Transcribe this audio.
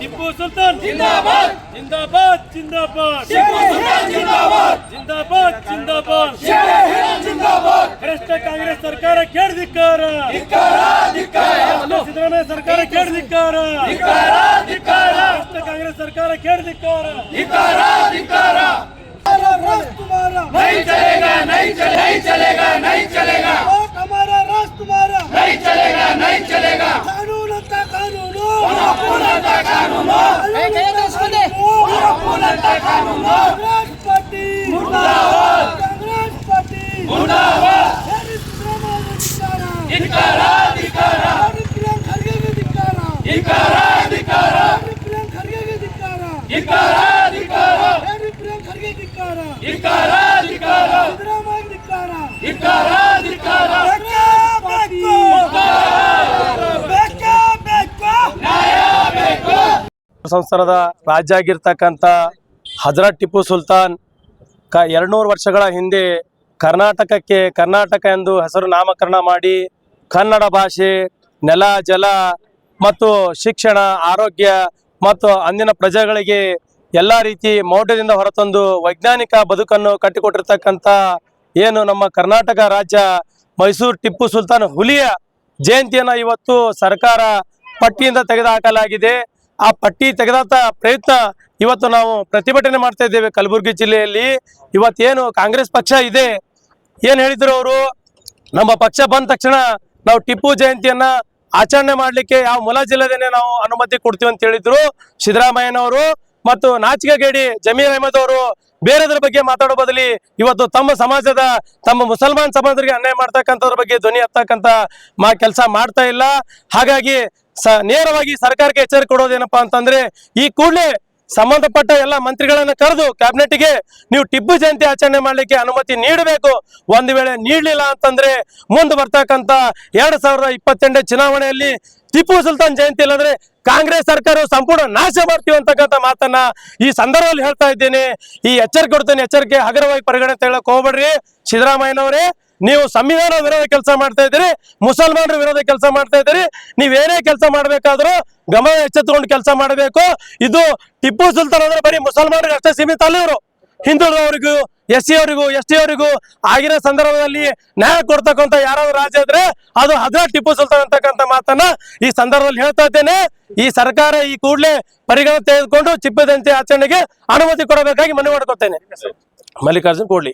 ಟಿಪ್ಪು ಸುಲ್ತಾನ್ ಜಿಂದಾಬಾದ್ ಜಿಂದಾಬಾದ್ ಜಿಂದಾಬಾದ್ ಟಿಪ್ಪು ಸುಲ್ತಾನ್ ಜಿಂದಾಬಾದ್ ಜಿಂದಾಬಾದ್ ಜಿಂದಾಬಾದ್ ಜೈ ಹಿಂದ್ ಜಿಂದಾಬಾದ್ ಭ್ರಷ್ಟ ಕಾಂಗ್ರೆಸ್ ಸರ್ಕಾರ ಕೇಳ್ದಿಕ್ಕಾರ ಧಿಕ್ಕಾರ ಧಿಕ್ಕಾರ ಸಿದ್ದರಾಮಯ್ಯ ಸರ್ಕಾರ ಕೇಳ್ದಿಕ್ಕಾರ ಧಿಕ್ಕಾರ ಧಿಕ್ಕಾರ ಭ್ರಷ್ಟ ಕಾಂಗ್ರೆಸ್ ಸರ್ಕಾರ ಕೇಳ್ದಿಕ್ಕಾರ ಧಿಕ್ಕಾರ ಧಿಕ್ಕಾರ राजकुमार नहीं चलेगा नहीं चले नहीं चलेगा नहीं चलेगा ಸಂಸ್ಥಾನದ ರಾಜ್ಯ ಆಗಿರ್ತಕ್ಕಂಥ ಹಜರತ್ ಟಿಪ್ಪು ಸುಲ್ತಾನ್ ಕ ಎರಡ್ನೂರು ವರ್ಷಗಳ ಹಿಂದೆ ಕರ್ನಾಟಕಕ್ಕೆ ಕರ್ನಾಟಕ ಎಂದು ಹೆಸರು ನಾಮಕರಣ ಮಾಡಿ ಕನ್ನಡ ಭಾಷೆ, ನೆಲ, ಜಲ ಮತ್ತು ಶಿಕ್ಷಣ, ಆರೋಗ್ಯ ಮತ್ತು ಅಂದಿನ ಪ್ರಜೆಗಳಿಗೆ ಎಲ್ಲ ರೀತಿ ಮೌಢ್ಯದಿಂದ ಹೊರತಂದು ವೈಜ್ಞಾನಿಕ ಬದುಕನ್ನು ಕಟ್ಟಿಕೊಟ್ಟಿರ್ತಕ್ಕಂಥ ಏನು ನಮ್ಮ ಕರ್ನಾಟಕ ರಾಜ್ಯ ಮೈಸೂರು ಟಿಪ್ಪು ಸುಲ್ತಾನ್ ಹುಲಿಯ ಜಯಂತಿಯನ್ನು ಇವತ್ತು ಸರ್ಕಾರ ಪಟ್ಟಿಯಿಂದ ತೆಗೆದುಹಾಕಲಾಗಿದೆ. ಆ ಪಟ್ಟಿ ತೆಗೆದಾತ ಪ್ರಯತ್ನ ಇವತ್ತು ನಾವು ಪ್ರತಿಭಟನೆ ಮಾಡ್ತಾ ಇದ್ದೇವೆ ಕಲಬುರಗಿ ಜಿಲ್ಲೆಯಲ್ಲಿ. ಇವತ್ತೇನು ಕಾಂಗ್ರೆಸ್ ಪಕ್ಷ ಇದೆ? ಏನು ಹೇಳಿದ್ರು ಅವರು? ನಮ್ಮ ಪಕ್ಷ ಬಂದ ತಕ್ಷಣ ನಾವು ಟಿಪ್ಪು ಜಯಂತಿಯನ್ನ ಆಚರಣೆ ಮಾಡಲಿಕ್ಕೆ ಯಾವ ಮುಲಾಜಿಲ್ಲದೇನೆ ನಾವು ಅನುಮತಿ ಕೊಡ್ತೀವಿ ಅಂತ ಹೇಳಿದ್ರು ಸಿದ್ದರಾಮಯ್ಯನವರು ಮತ್ತು ನಾಚಿಕೆಗೇಡಿ ಜಮೀರ್ ಅಹಮದ್ ಅವರು ಬೇರೆದ್ರ ಬಗ್ಗೆ ಮಾತಾಡೋ ಬದಲಿ ಇವತ್ತು ತಮ್ಮ ಸಮಾಜದ ತಮ್ಮ ಮುಸಲ್ಮಾನ್ ಸಮಾಜರಿಗೆ ಅನ್ಯಾಯ ಮಾಡ್ತಕ್ಕಂಥದ್ರ ಬಗ್ಗೆ ಧ್ವನಿ ಹತ್ತಕ್ಕಂತ ಮಾ ಕೆಲಸ ಮಾಡ್ತಾ ಇಲ್ಲ. ಹಾಗಾಗಿ ಸ ನೇರವಾಗಿ ಸರ್ಕಾರಕ್ಕೆ ಎಚ್ಚರಿಕೆ ಕೊಡೋದೇನಪ್ಪಾ ಅಂತಂದ್ರೆ ಈ ಕೂಡಲೇ ಸಂಬಂಧಪಟ್ಟ ಎಲ್ಲ ಮಂತ್ರಿಗಳನ್ನ ಕರೆದು ಕ್ಯಾಬಿನೆಟ್ಗೆ ನೀವು ಟಿಪ್ಪು ಜಯಂತಿ ಆಚರಣೆ ಮಾಡ್ಲಿಕ್ಕೆ ಅನುಮತಿ ನೀಡಬೇಕು. ಒಂದು ವೇಳೆ ನೀಡಲಿಲ್ಲ ಅಂತಂದ್ರೆ ಮುಂದೆ ಬರ್ತಕ್ಕಂಥ ಎರಡ್ ಸಾವಿರದ ಚುನಾವಣೆಯಲ್ಲಿ ಟಿಪ್ಪು ಸುಲ್ತಾನ್ ಜಯಂತಿ ಇಲ್ಲಂದ್ರೆ ಕಾಂಗ್ರೆಸ್ ಸರ್ಕಾರ ಸಂಪೂರ್ಣ ನಾಶ ಮಾಡ್ತೀವಿ ಅಂತಕ್ಕಂಥ ಮಾತನ್ನ ಈ ಸಂದರ್ಭದಲ್ಲಿ ಹೇಳ್ತಾ ಇದ್ದೇನೆ. ಈ ಎಚ್ಚರಿಕೆ ಕೊಡ್ತೇನೆ, ಎಚ್ಚರಿಕೆ ಹಗರವಾಗಿ ಪರಿಗಣನೆ ಹೇಳಕ್ ಹೋಗ್ಬೇಡ್ರಿ. ಸಿದ್ದರಾಮಯ್ಯನವರೇ ನೀವು ಸಂವಿಧಾನ ವಿರೋಧ ಕೆಲಸ ಮಾಡ್ತಾ ಇದ್ದೀರಿ, ಮುಸಲ್ಮಾನರ ವಿರೋಧ ಕೆಲಸ ಮಾಡ್ತಾ ಇದ್ದೀರಿ ನೀವೇನೇ ಕೆಲಸ ಮಾಡ್ಬೇಕಾದ್ರೂ ಗಮನ ಎಚ್ಚೆತ್ತುಕೊಂಡು ಕೆಲಸ ಮಾಡಬೇಕು. ಇದು ಟಿಪ್ಪು ಸುಲ್ತಾನ್ ಅಂದ್ರೆ ಬರೀ ಮುಸಲ್ಮಾನರಿಗೆ ಅಷ್ಟೇ ಸೀಮಿತ ಅಲ್ಲ ಇವರು. ಹಿಂದುಳಿದವರಿಗೂ ಎಸ್ ಸಿ ಅವರಿಗೂ ಎಸ್ ಟಿ ಅವರಿಗೂ ಆಗಿನ ಸಂದರ್ಭದಲ್ಲಿ ನ್ಯಾಯ ಕೊಡ್ತಕ್ಕಂಥ ಯಾರಾದ್ರೂ ರಾಜ್ಯ ಇದ್ರೆ ಅದು ಹದ್ರ ಟಿಪ್ಪು ಸುಲ್ತಾನ್ ಅಂತಕ್ಕಂತ ಮಾತನ್ನ ಈ ಸಂದರ್ಭದಲ್ಲಿ ಹೇಳ್ತಾ ಇದ್ದೇನೆ. ಈ ಸರ್ಕಾರ ಈ ಕೂಡಲೇ ಪರಿಗಣನೆ ತೆಗೆದುಕೊಂಡು ಚಿಪ್ಪದಂತೆ ಆಚರಣೆಗೆ ಅನುಮತಿ ಕೊಡಬೇಕಾಗಿ ಮನವಿ ಮಾಡ್ಕೊತೇನೆ. ಮಲ್ಲಿಕಾರ್ಜುನ್ ಕೋಡ್ಲಿ.